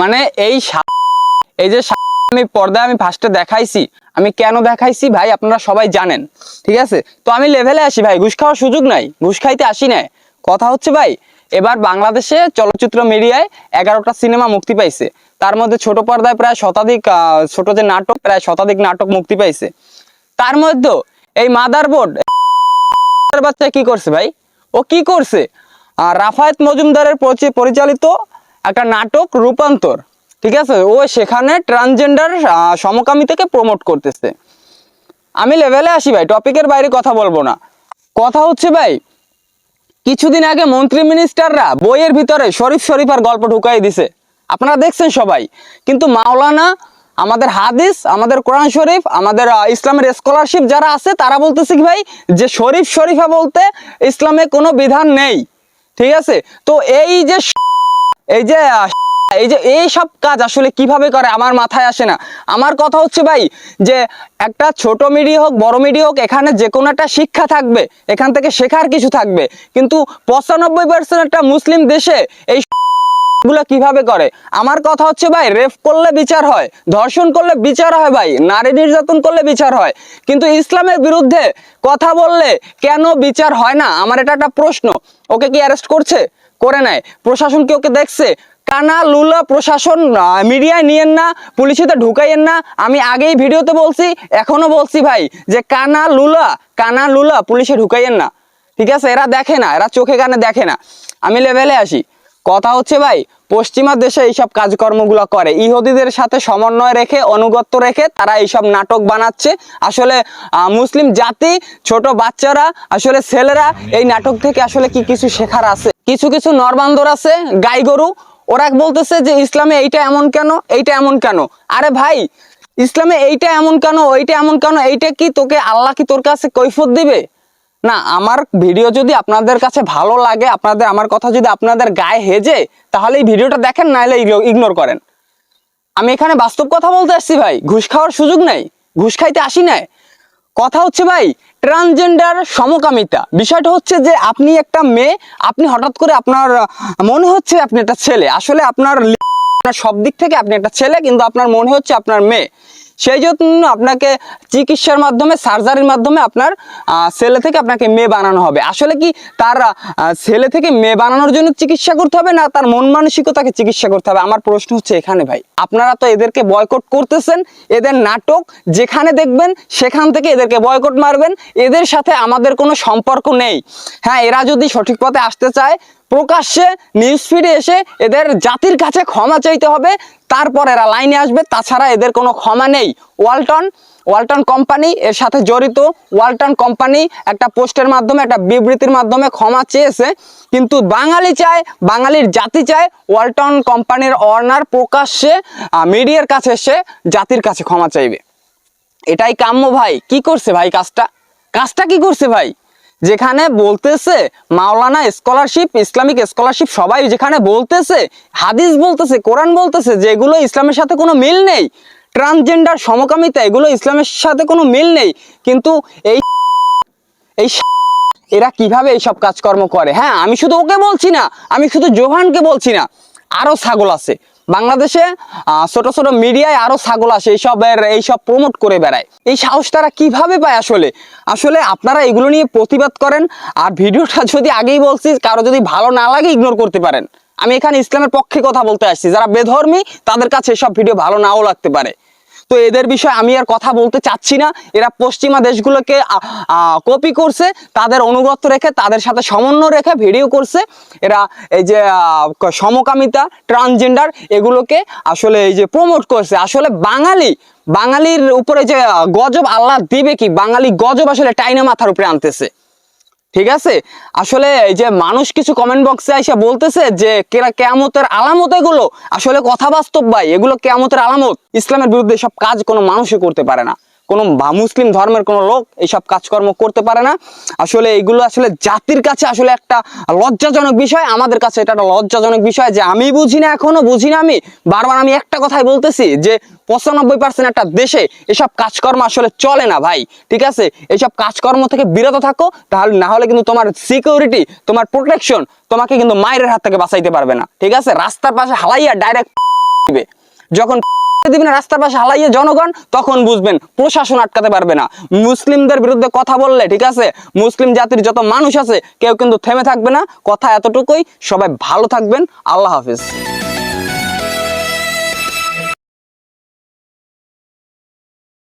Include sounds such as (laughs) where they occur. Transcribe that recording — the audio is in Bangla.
মানে এই এই যে আমি পর্দায় আমি ফার্স্টে দেখাইছি, আমি কেন দেখাইছি ভাই, আপনারা সবাই জানেন, ঠিক আছে? তো আমি লেভেলে আসি ভাই, ঘুষ খাওয়ার সুযোগ নাই, ঘুষ খাইতে আসি না কথা হচ্ছে ভাই, এবার বাংলাদেশে চলচ্চিত্র মিডিয়ায় এগারোটা সিনেমা মুক্তি পাইছে। তার মধ্যে ছোট পর্দায় প্রায় শতাধিক ছোট যে নাটক, প্রায় শতাধিক নাটক মুক্তি পাইছে। তার মধ্যে এই মাদার বোর্ড বাচ্চা কি করছে ভাই? ও কি করছে? রাফায়েত মজুমদারের পরিচালিত একটা নাটক রূপান্তর, ঠিক আছে? ও সেখানে ট্রান্সজেন্ডার সমকামিতাকে প্রমোট করতেছে। আমি লেভেলে আসি ভাই টপিকের বাইরে কথা বলব না। কথা হচ্ছে ভাই, কিছুদিন আগে মন্ত্রী মিনিস্টাররা বইয়ের ভিতরে শরীফ শরীফার গল্প ঢুকাই দিছে। আপনারা দেখছেন সবাই, কিন্তু মাওলানা, আমাদের হাদিস, আমাদের কোরআন শরীফ, আমাদের ইসলামের স্কলারশিপ যারা আছে, তারা বলতেছে কি ভাই, যে শরীফ শরীফা বলতে ইসলামে কোনো বিধান নেই, ঠিক আছে? তো এই যে এই যে এই যে, এই সব কাজ আসলে কীভাবে করে আমার মাথায় আসে না। আমার কথা হচ্ছে ভাই, যে একটা ছোট মিডিয়া হোক, বড় মিডিয়া হোক, এখানে যে কোনো একটা শিক্ষা থাকবে, এখান থেকে শেখার কিছু থাকবে। কিন্তু পঁচানব্বই পার্সেন্ট একটা মুসলিম দেশে এই গুলো কীভাবে করে? আমার কথা হচ্ছে ভাই রেপ করলে বিচার হয়, ধর্ষণ করলে বিচার হয় ভাই, নারী নির্যাতন করলে বিচার হয়। কিন্তু ইসলামের বিরুদ্ধে কথা বললে কেন বিচার হয় না? আমার এটা একটা প্রশ্ন। ওকে কি অ্যারেস্ট করছে? করে নেয়। প্রশাসন কি ওকে দেখছে? কানা লুলা প্রশাসন মিডিয়ায় নিয়েন না পুলিশেতে ঢুকাইয়েন না। আমি আগেই ভিডিওতে বলছি এখনও বলছি ভাই, যে কানা লুলা কানা লুলা পুলিশে ঢুকাইয়েন না। ঠিক আছে? এরা দেখে না, এরা চোখে কানে দেখে না। আমি লেভেলে আসি। কথা হচ্ছে ভাই, পশ্চিমা দেশে এইসব কাজকর্মগুলো করে। ইহুদিদের সাথে সমন্বয় রেখে অনুগত্য রেখে তারা এইসব নাটক বানাচ্ছে। আসলে মুসলিম জাতি, ছোট বাচ্চারা, আসলে ছেলেরা এই নাটক থেকে আসলে কি কিছু শেখার আছে? কিছু কিছু নরবান্দর আছে, গাই গরু। ওরা বলতেছে যে, ইসলামে এইটা এমন কেন? এইটা এমন কেন? আরে ভাই, ইসলামে এইটা এমন কেন? ওইটা এমন কেন? এইটা কি তোকে আল্লাহ কি তোর কাছে কৈফত দিবে? না, আমার ভিডিও যদি আপনাদের কাছে ভালো লাগে, আপনাদের, আমার কথা যদি আপনাদের গায়ে হেজে, তাহলে এই ভিডিওটা দেখেন, নাহলে ইগনোর করেন। আমি এখানে বাস্তব কথা বলতে আসছি ভাই, ঘুষ খাওয়ার সুযোগ নাই, ঘুষ খাইতে আসি নাই। কথা হচ্ছে ভাই ট্রান্সজেন্ডার সমকামিতা। বিষয়টা হচ্ছে যে, আপনি একটা মেয়ে, আপনি হঠাৎ করে আপনার, মনে হচ্ছে আপনি একটা ছেলে। আসলে আপনার আপনার সব দিক থেকে আপনি একটা ছেলে, কিন্তু আপনার মনে হচ্ছে আপনার মেয়ে। সেই জন্য আপনাকে চিকিৎসার মাধ্যমে, সার্জারির মাধ্যমে আপনার ছেলে থেকে আপনাকে মেয়ে বানানো হবে। আসলে কি তার ছেলে থেকে মেয়ে বানানোর জন্য চিকিৎসা করতে হবে না তার মন মানসিকতাকে চিকিৎসা করতে হবে? আমার প্রশ্ন হচ্ছে এখানে ভাই, আপনারা তো এদেরকে বয়কট করতেছেন, এদের নাটক যেখানে দেখবেন সেখান থেকে এদেরকে বয়কট মারবেন, এদের সাথে আমাদের কোনো সম্পর্ক নেই। হ্যাঁ এরা যদি সঠিক পথে আসতে চায় প্রকাশ্যে নিউজ ফিডে এসে এদের জাতির কাছে ক্ষমা চাইতে হবে, তারপর এরা লাইনে আসবে। তাছাড়া এদের কোনো ক্ষমা নেই। ওয়ালটন ওয়ালটন কোম্পানি এর সাথে জড়িত। ওয়ালটন কোম্পানি একটা পোস্টের মাধ্যমে, একটা বিবৃতির মাধ্যমে ক্ষমা চেয়েছে। কিন্তু বাঙালি চায়, বাঙালির জাতি চায়, ওয়ালটন কোম্পানির অর্নার প্রকাশ্যে মিডিয়ার কাছে এসে জাতির কাছে ক্ষমা চাইবে। এটাই কাম্য ভাই। কি করছে ভাই কাজটা? কাজটা কি করছে ভাই? যেখানে বলতেছে মাওলানা স্কলারশিপ ইসলামিক স্কলারশিপ সবাই যেখানে বলতেছে, হাদিস বলতেছে, কোরআন বলতেছে যে এগুলো ইসলামের সাথে কোনো মিল নেই। ট্রান্সজেন্ডার সমকামিতা, এগুলো ইসলামের সাথে কোনো মিল নেই। কিন্তু এই (laughs) এই (laughs) এরা কীভাবে এইসব কাজকর্ম করে? হ্যাঁ আমি শুধু ওকে বলছি না, আমি শুধু জোহানকে বলছি না, আরও ছাগল আছে। বাংলাদেশে ছোট ছোট মিডিয়ায় আরও ছাগল আসে, এইসবের, এইসব প্রমোট করে বেড়ায়। এই সাহস তারা কীভাবে পায় আসলে? আসলে আপনারা এগুলো নিয়ে প্রতিবাদ করেন, আর ভিডিওটা (laughs) যদি আগেই বলছি, কারও যদি ভালো না লাগে ইগনোর করতে পারেন। আমি এখানে ইসলামের পক্ষে কথা বলতে আসছি। যারা বেধর্মী, তাদের কাছে এসব ভিডিও ভালো নাও লাগতে পারে। তো এদের বিষয়ে আমি আর কথা বলতে চাচ্ছি না। এরা পশ্চিমা দেশগুলোকে কপি করছে, তাদের অনুগত রেখে, তাদের সাথে সমন্বয় রেখে ভিডিও করছে। এরা এই যে সমকামিতা ট্রান্সজেন্ডার এগুলোকে আসলে এই যে প্রমোট করছে। আসলে বাঙালি, বাঙালির উপরে যে গজব আল্লাহ দিবে কি? বাঙালি গজব আসলে টাইনা মাথার উপরে আনতেছে। ঠিক আছে? আসলে এই যে মানুষ কিছু কমেন্ট বক্সে এসে বলতেছে যে, কেরা কেয়ামতের আলামত এগুলো? আসলে কথা বাস্তব ভাই, এগুলো কেয়ামতের আলামত। ইসলামের বিরুদ্ধে সব কাজ কোনো মানুষই করতে পারে না। কোনো বা মুসলিম ধর্মের কোনো লোক এইসব কাজকর্ম করতে পারে না। আসলে এগুলো আসলে জাতির কাছে আসলে একটা লজ্জাজনক বিষয়। আমাদের কাছে এটা একটা লজ্জাজনক বিষয় যে আমি বুঝি না, এখনও বুঝি না আমি। বারবার আমি একটা কথাই বলতেছি যে পঁচানব্বই পার্সেন্ট একটা দেশে এসব কাজকর্ম আসলে চলে না ভাই, ঠিক আছে? এইসব কাজকর্ম থেকে বিরত থাকো, তাহলে না হলে কিন্তু তোমার সিকিউরিটি তোমার প্রোটেকশন তোমাকে কিন্তু মায়ের হাত থেকে বাঁচাইতে পারবে না, ঠিক আছে? রাস্তার পাশে হালাইয়া ডাইরেক্ট (laughs) (laughs) দিবে দিবেন রাস্তার পাশে হালাইয়ে জনগণ, তখন বুঝবেন প্রশাসন আটকাতে পারবে না। মুসলিমদের বিরুদ্ধে কথা বললে, ঠিক আছে? মুসলিম জাতির যত মানুষ আছে, কেউ কিন্তু থেমে থাকবে না। কথা এতটুকুই, সবাই ভালো থাকবেন। আল্লাহ হাফিজ।